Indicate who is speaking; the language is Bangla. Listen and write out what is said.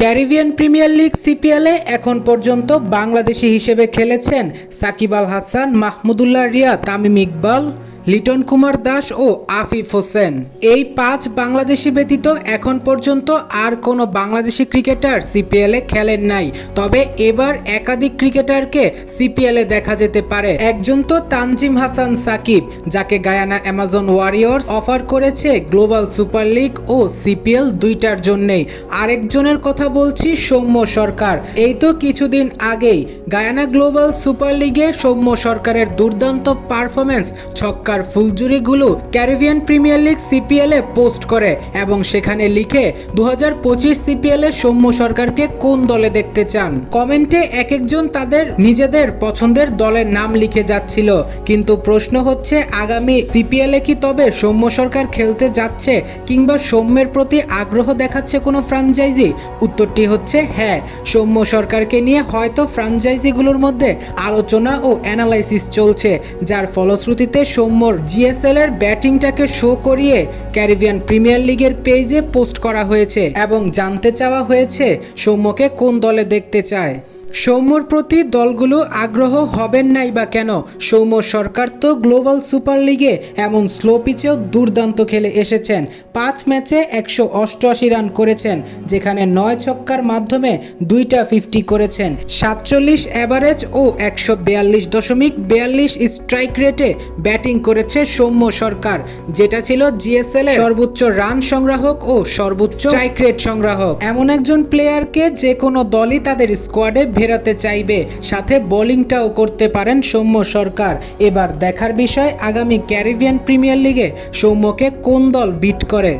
Speaker 1: ক্যারিবিয়ান প্রিমিয়ার লিগ সিপিএলে এখন পর্যন্ত বাংলাদেশি হিসেবে খেলেছেন সাকিব আল হাসান, মাহমুদুল্লাহ রিয়া তামিম ইকবাল লিটন কুমার দাস ও আফিফ হোসেন। এই পাঁচ বাংলাদেশি ব্যতীত এখন পর্যন্ত আর কোনো বাংলাদেশি ক্রিকেটার সিপিএলে খেলেন নাই। তবে এবার একাধিক ক্রিকেটারকে সিপিএলে দেখা যেতে পারে। একজন তো তানজিম হাসান সাকিব, যাকে গায়ানা অ্যামাজন ওয়ারিয়র্স অফার করেছে গ্লোবাল সুপার লিগ ও সিপিএল দুইটার জন্যেই। আরেকজনের কথা বলছি সৌম্য সরকার। এই তো কিছুদিন আগেই গায়ানা গ্লোবাল সুপার লিগে সৌম্য সরকারের দুর্দান্ত পারফরমেন্স ছক্কার ফুলজুরিগুলো Caribbean Premier League CPL post করে এবং সেখানে লিখে দু হাজার পঁচিশ সিপিএল সৌম্য সরকারকে কোন দলে দেখতে চান? কমেন্টে এক একজন তাদের নিজেদের পছন্দের দলের নাম লিখে যাচ্ছিল, কিন্তু প্রশ্ন হচ্ছে আগামী সিপিএল কি তবে সৌম্য সরকার খেলতে যাচ্ছে কিংবা সৌম্যের প্রতি আগ্রহ দেখাচ্ছে কোনো ফ্রাঞ্চাইজি? উত্তরটি হচ্ছে হ্যাঁ সৌম্য সরকারকে নিয়ে হয়তো ফ্রাঞ্চাইজিগুলোর মধ্যে আলোচনা ও অ্যানালাইসিস চলছে, যার ফলশ্রুতিতে সৌম্যর জিএসএল এর ব্যাটিংটাকে শো করিয়ে ক্যারিবিয়ান প্রিমিয়ার লিগের পেজে পোস্ট করা হয়েছে এবং জানতে চাওয়া হয়েছে সৌম্যকে কোন দলে দেখতে চায়। সৌম্যর প্রতি দলগুলো আগ্রহ হবেন নাই বা কেন? সৌম্য সরকার তো গ্লোবাল সুপার লিগে এমন স্লো পিচেও দুর্দান্ত খেলে এসেছেন। পাঁচ ম্যাচে একশো অষ্টআশি রান করেছেন, যেখানে নয় ছক্কার মাধ্যমে দুইটা ফিফটি করেছেন। সাতচল্লিশ অ্যাভারেজ ও একশো বিয়াল্লিশ দশমিক বিয়াল্লিশ স্ট্রাইক রেটে ব্যাটিং করেছে সৌম্য সরকার, যেটা ছিল জিএসএল সর্বোচ্চ রান সংগ্রাহক ও সর্বোচ্চ স্ট্রাইক রেট সংগ্রাহক। এমন একজন প্লেয়ারকে যে কোনো দলই তাদের স্কোয়াডে ভেরাতে চাইবে। সাথে বোলিংটাও করতে পারেন সৌম্য সরকার। এবার দেখার বিষয়, আগামী ক্যারিবিয়ান প্রিমিয়ার লিগে সৌম্যকে কোন দল বিট করে?